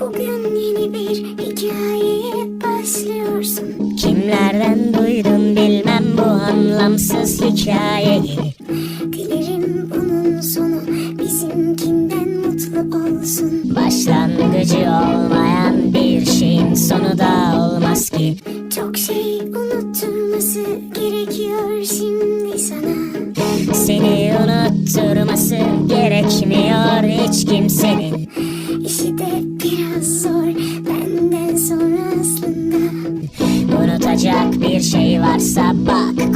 Bugün yeni bir hikayeye başlıyorsun. Kimlerden duydun bilmem bu anlamsız hikayeyi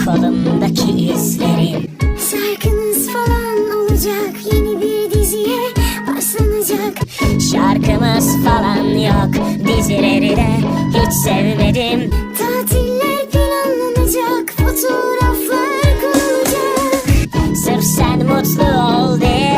bak kolumdaki izlerin Şarkınız falan olacak yeni bir diziye başlanacak. Şarkımız falan yok dizileri de hiç sevmedim. Tatiller planlanacak fotoğraflar konulacak. Sırf sen mutlu ol diye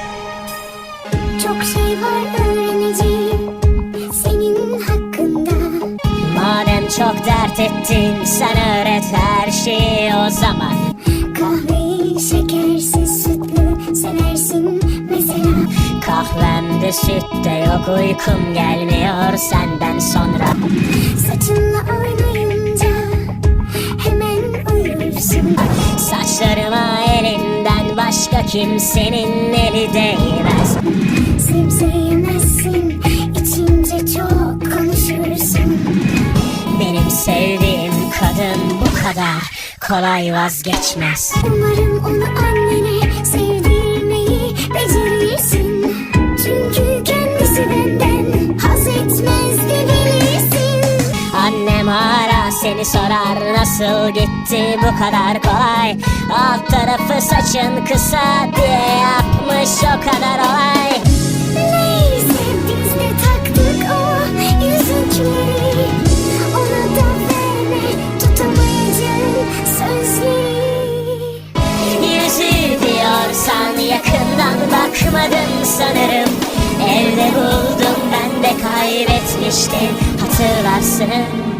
Çok şey var öğreneceğim senin hakkında. Madem çok dert ettin sen öğret her şeyi o zaman. Kahveyi şekersiz sütlü seversin mesela. Kahvemde süt de yok uykum gelmiyor senden sonra. Saçınla oynayınca hemen uyursun. Saçlarıma elinden başka kimsenin eli değmez Sebze yemezsin içince çok konuşursun. Benim sevdiğim kadın bu kadar kolay vazgeçmez. Umarım onu annene sevdirmeyi becerirsin. Çünkü kendisi benden haz etmez de bilirsin Annem hala seni sorar nasıl gitti bu kadar kolay? Alt tarafı saçın kısa diye yapmış o kadar olay bakmadın sanırım. Evde buldum ben de kaybetmiştim. Hatırlarsın